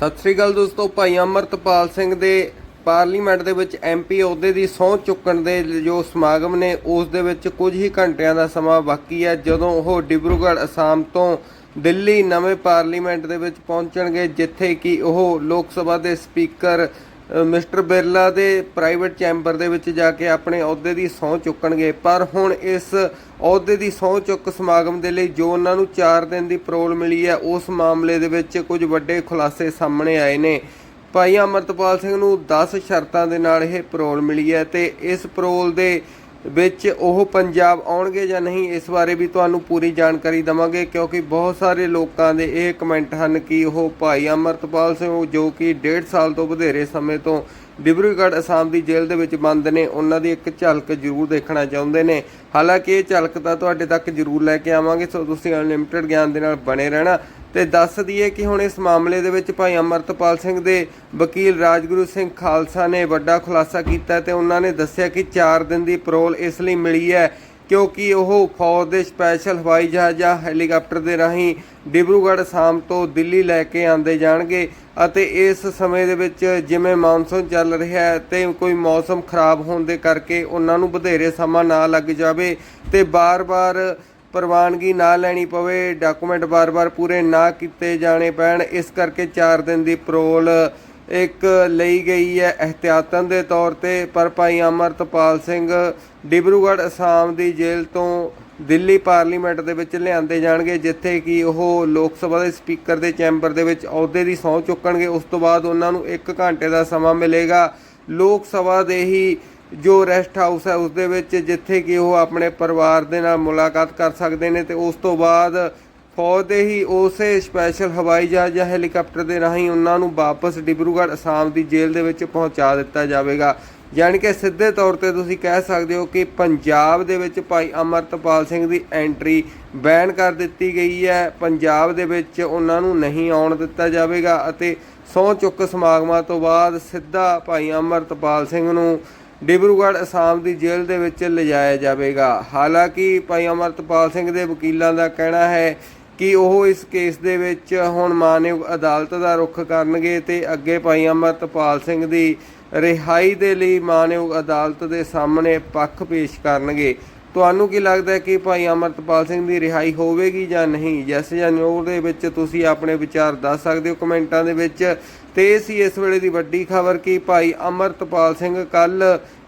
ਸਤਿ ਸ੍ਰੀ ਅਕਾਲ ਦੋਸਤੋ, ਭਾਈ ਅਮਰਤਪਾਲ ਸਿੰਘ ਦੇ ਪਾਰਲੀਮੈਂਟ ਦੇ ਵਿੱਚ ਐਮਪੀ ਅਹੁਦੇ ਦੀ ਸਹੁੰ ਚੁੱਕਣ ਦੇ ਜੋ ਸਮਾਗਮ ਨੇ, ਉਸ ਦੇ ਵਿੱਚ ਕੁਝ ਹੀ ਘੰਟਿਆਂ ਦਾ ਸਮਾਂ ਬਾਕੀ ਹੈ। ਜਦੋਂ ਉਹ ਡਿਬਰੂਗੜ੍ਹ ਅਸਾਮ ਤੋਂ ਦਿੱਲੀ ਨਵੇਂ ਪਾਰਲੀਮੈਂਟ ਦੇ ਵਿੱਚ ਪਹੁੰਚਣਗੇ, ਜਿੱਥੇ ਕਿ ਉਹ ਲੋਕ ਸਭਾ ਦੇ ਸਪੀਕਰ ਮਿਸਟਰ ਬਿਰਲਾ ਦੇ ਪ੍ਰਾਈਵੇਟ ਚੈਂਬਰ ਦੇ ਵਿੱਚ ਜਾ ਕੇ ਆਪਣੇ ਅਹੁਦੇ ਦੀ ਸਹੁੰ ਚੁੱਕਣਗੇ। ਪਰ ਹੁਣ ਇਸ ਅਹੁਦੇ ਦੀ ਸਹੁੰ ਚੁੱਕ ਸਮਾਗਮ ਦੇ ਲਈ ਜੋ ਉਹਨਾਂ ਨੂੰ 4 ਦਿਨ ਦੀ ਪਰੋਲ ਮਿਲੀ ਹੈ, ਉਸ ਮਾਮਲੇ ਦੇ ਵਿੱਚ ਕੁਝ ਵੱਡੇ ਖੁਲਾਸੇ ਸਾਹਮਣੇ ਆਏ ਨੇ। ਭਾਈ ਅਮਰਤਪਾਲ ਸਿੰਘ ਨੂੰ 10 ਸ਼ਰਤਾਂ ਦੇ ਨਾਲ ਇਹ ਪਰੋਲ ਮਿਲੀ ਹੈ ਤੇ ਇਸ ਪਰੋਲ ਦੇ ਵਿੱਚ ਉਹ ਪੰਜਾਬ ਆਉਣਗੇ ਜਾਂ ਨਹੀਂ, ਇਸ ਬਾਰੇ ਵੀ ਤੁਹਾਨੂੰ ਪੂਰੀ ਜਾਣਕਾਰੀ ਦਵਾਂਗੇ, ਕਿਉਂਕਿ ਬਹੁਤ ਸਾਰੇ ਲੋਕਾਂ ਦੇ ਇਹ ਕਮੈਂਟ ਹਨ ਕਿ ਉਹ ਭਾਈ ਅਮਰਤਪਾਲ ਸਿੰਘ ਜੋ ਕਿ 1.5 ਸਾਲ ਤੋਂ ਵਧੇਰੇ ਸਮੇਂ ਤੋਂ ਡਿਬਰੂਗੜ੍ਹ ਅਸਾਮ ਦੀ ਜੇਲ੍ਹ ਦੇ ਵਿੱਚ ਬੰਦ ਨੇ। ਉਹਨਾਂ ਦੀ ਇੱਕ ਝਲਕ ਜ਼ਰੂਰ ਦੇਖਣਾ ਚਾਹੁੰਦੇ ਨੇ। ਹਾਲਾਂਕਿ ਇਹ ਝਲਕ ਤਾਂ ਤੁਹਾਡੇ ਤੱਕ ਜ਼ਰੂਰ ਲੈ ਕੇ ਆਵਾਂਗੇ, ਸੋ ਤੁਸੀਂ ਅਨਲਿਮਿਟਿਡ ਗਿਆਨ ਦੇ ਨਾਲ ਬਣੇ ਰਹਿਣਾ। ਤੇ ਦੱਸ ਦਈਏ ਕਿ ਹੁਣ ਇਸ ਮਾਮਲੇ ਦੇ ਵਿੱਚ ਭਾਈ ਅਮਰਤਪਾਲ ਸਿੰਘ ਦੇ ਵਕੀਲ ਰਾਜਗੁਰੂ ਸਿੰਘ ਖਾਲਸਾ ਨੇ ਵੱਡਾ ਖੁਲਾਸਾ ਕੀਤਾ ਤੇ ਉਹਨਾਂ ਨੇ ਦੱਸਿਆ ਕਿ 4 ਦਿਨ ਦੀ ਪਰੋਲ ਇਸ ਲਈ ਮਿਲੀ ਹੈ ਕਿਉਂਕਿ ਉਹ ਫੌਜ ਦੇ ਸਪੈਸ਼ਲ ਹਵਾਈ ਜਹਾਜ਼ ਜਾਂ ਹੈਲੀਕਾਪਟਰ ਦੇ ਰਾਹੀਂ ਡਿਬਰੂਗੜ੍ਹ ਸ਼ਾਮ ਤੋਂ ਦਿੱਲੀ ਲੈ ਕੇ ਆਂਦੇ ਜਾਣਗੇ ਅਤੇ ਇਸ ਸਮੇਂ ਦੇ ਵਿੱਚ ਜਿਵੇਂ ਮੌਨਸੂਨ ਚੱਲ ਰਿਹਾ ਹੈ ਤੇ ਕੋਈ ਮੌਸਮ ਖਰਾਬ ਹੋਣ ਦੇ ਕਰਕੇ ਉਹਨਾਂ ਨੂੰ ਵਧੇਰੇ ਸਮਾਂ ਨਾ ਲੱਗ ਜਾਵੇ ਤੇ ਬਾਰ-ਬਾਰ ਪ੍ਰਵਾਨਗੀ ਨਾ ਲੈਣੀ ਪਵੇ, ਡਾਕੂਮੈਂਟ ਬਾਰ-ਬਾਰ ਪੂਰੇ ਨਾ ਕੀਤੇ ਜਾਣੇ ਪੈਣ, ਇਸ ਕਰਕੇ 4 ਦਿਨ ਦੀ ਪਰੋਲ ਇੱਕ ਲਈ ਗਈ ਹੈ ਇhtiyatan ਦੇ ਤੌਰ ਤੇ, ਪਰ ਭਾਈ ਅਮਰਤਪਾਲ ਸਿੰਘ ਡਿਬਰੂਗੜ੍ਹ ਅਸਾਮ ਦੀ ਜੇਲ੍ਹ ਤੋਂ ਦਿੱਲੀ ਪਾਰਲੀਮੈਂਟ ਦੇ ਵਿੱਚ ਲਿਆਂਦੇ ਜਾਣਗੇ, ਜਿੱਥੇ ਕਿ ਉਹ ਲੋਕ ਸਭਾ ਦੇ ਸਪੀਕਰ ਦੇ ਚੈਂਬਰ ਦੇ ਵਿੱਚ ਅਹੁਦੇ ਦੀ ਸਹੁੰ ਚੁੱਕਣਗੇ। ਉਸ ਤੋਂ ਬਾਅਦ ਉਹਨਾਂ ਨੂੰ 1 ਘੰਟੇ ਦਾ ਸਮਾਂ ਮਿਲੇਗਾ। ਲੋਕ ਸਭਾ ਦੇ ਹੀ ਜੋ ਰੈਸਟ ਹਾਊਸ ਹੈ, ਉਸ ਦੇ ਵਿੱਚ ਜਿੱਥੇ ਕਿ ਉਹ ਆਪਣੇ ਪਰਿਵਾਰ ਦੇ ਨਾਲ ਮੁਲਾਕਾਤ ਕਰ ਸਕਦੇ ਨੇ ਤੇ ਉਸ ਤੋਂ ਬਾਅਦ ਫੌਜ ਦੇ ਹੀ ਉਸੇ ਸਪੈਸ਼ਲ ਹਵਾਈ ਜਹਾਜ਼ ਜਾਂ ਹੈਲੀਕਾਪਟਰ ਦੇ ਰਾਹੀਂ ਉਹਨਾਂ ਨੂੰ ਵਾਪਸ ਡਿਬਰੂਗੜ੍ਹ, ਅਸਾਮ ਦੀ ਜੇਲ੍ਹ ਦੇ ਵਿੱਚ ਪਹੁੰਚਾ ਦਿੱਤਾ ਜਾਵੇਗਾ। ਯਾਨੀ ਕਿ ਸਿੱਧੇ ਤੌਰ ਤੇ ਤੁਸੀਂ ਕਹਿ ਸਕਦੇ ਹੋ ਕਿ ਪੰਜਾਬ ਦੇ ਵਿੱਚ ਭਾਈ ਅਮਰਤਪਾਲ ਸਿੰਘ ਦੀ ਐਂਟਰੀ ਬੈਨ ਕਰ ਦਿੱਤੀ ਗਈ ਹੈ। ਪੰਜਾਬ ਦੇ ਵਿੱਚ ਉਹਨਾਂ ਨੂੰ ਨਹੀਂ ਆਉਣ ਦਿੱਤਾ ਜਾਵੇਗਾ ਅਤੇ ਸਹੁੰ ਚੁੱਕ ਸਮਾਗਮਾਂ ਤੋਂ ਬਾਅਦ ਸਿੱਧਾ ਭਾਈ ਅਮਰਤਪਾਲ ਸਿੰਘ ਨੂੰ ਡਿਬਰੂਗੜ੍ਹ, ਅਸਾਮ ਦੀ ਜੇਲ੍ਹ ਦੇ ਵਿੱਚ ਲਿਜਾਇਆ ਜਾਵੇਗਾ। ਹਾਲਾਂਕਿ ਭਾਈ ਅਮਰਤਪਾਲ ਸਿੰਘ ਦੇ ਵਕੀਲਾਂ ਦਾ ਕਹਿਣਾ ਹੈ ਕਿ ਉਹ ਇਸ ਕੇਸ ਦੇ ਵਿੱਚ ਹੁਣ ਮਾਨਯੋਗ ਅਦਾਲਤ ਦਾ ਰੁਖ ਕਰਨਗੇ ਤੇ ਅੱਗੇ ਭਾਈ ਅਮਰਤਪਾਲ ਸਿੰਘ ਦੀ ਰਿਹਾਈ ਦੇ ਲਈ ਮਾਨਯੋਗ ਅਦਾਲਤ ਦੇ ਸਾਹਮਣੇ ਪੱਖ ਪੇਸ਼ ਕਰਨਗੇ। ਤੁਹਾਨੂੰ ਕੀ ਲੱਗਦਾ ਹੈ ਕਿ ਭਾਈ ਅਮਰਤਪਾਲ ਸਿੰਘ ਦੀ ਰਿਹਾਈ ਹੋਵੇਗੀ ਜਾਂ ਨਹੀਂ? ਜੈਸੇ ਜਾਂ ਨਿਊਜ਼ ਦੇ ਵਿੱਚ ਤੁਸੀਂ ਆਪਣੇ ਵਿਚਾਰ ਦੱਸ ਸਕਦੇ ਹੋ ਕਮੈਂਟਾਂ ਦੇ ਵਿੱਚ। ਤੇ ਇਹ ਸੀ ਇਸ ਵੇਲੇ ਦੀ ਵੱਡੀ ਖਬਰ ਕਿ ਭਾਈ ਅਮਰਤਪਾਲ ਸਿੰਘ ਕੱਲ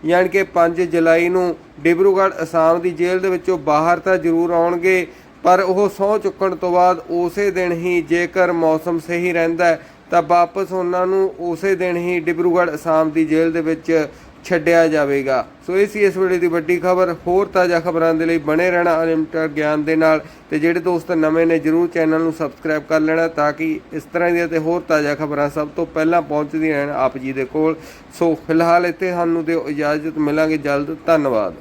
ਯਾਨੀ ਕਿ 5 ਜੁਲਾਈ ਨੂੰ ਡਿਬਰੂਗੜ੍ਹ ਅਸਾਮ ਦੀ ਜੇਲ੍ਹ ਦੇ ਵਿੱਚੋਂ ਬਾਹਰ ਤਾਂ ਜ਼ਰੂਰ ਆਉਣਗੇ। ਪਰ ਉਹ ਸਹੁੰ ਚੁੱਕਣ ਤੋਂ ਬਾਅਦ ਉਸੇ ਦਿਨ ਹੀ ਜੇਕਰ ਮੌਸਮ ਸਹੀ ਰਹਿੰਦਾ ਤਾਂ ਵਾਪਸ ਉਹਨਾਂ ਨੂੰ ਉਸੇ ਦਿਨ ਹੀ ਡਿਬਰੂਗੜ੍ਹ ਅਸਾਮ ਦੀ ਜੇਲ੍ਹ ਦੇ ਵਿੱਚ ਛੱਡਿਆ ਜਾਵੇਗਾ। ਸੋ ਇਹ ਸੀ ਇਸ ਵੇਲੇ ਦੀ ਵੱਡੀ ਖਬਰ। ਹੋਰ ਤਾਜ਼ਾ ਖਬਰਾਂ ਦੇ ਲਈ ਬਣੇ ਰਹਿਣਾ ਅਨਲਿਮਟਿਡ ਗਿਆਨ ਦੇ ਨਾਲ ਤੇ ਜਿਹੜੇ ਦੋਸਤ ਨਵੇਂ ਨੇ, ਜਰੂਰ ਚੈਨਲ ਨੂੰ ਸਬਸਕ੍ਰਾਈਬ ਕਰ ਲੈਣਾ ਤਾਂ ਕਿ ਇਸ ਤਰ੍ਹਾਂ ਦੀਆਂ ਤੇ ਹੋਰ ਤਾਜ਼ਾ ਖਬਰਾਂ ਸਭ ਤੋਂ ਪਹਿਲਾਂ ਪਹੁੰਚਦੀਆਂ ਰਹਿਣ ਆਪ ਜੀ ਦੇ ਕੋਲ। ਸੋ ਫਿਲਹਾਲ ਇੱਥੇ ਸਾਨੂੰ ਦਿਓ ਇਜਾਜ਼ਤ। ਮਿਲਾਂਗੇ ਜਲਦ। ਧੰਨਵਾਦ।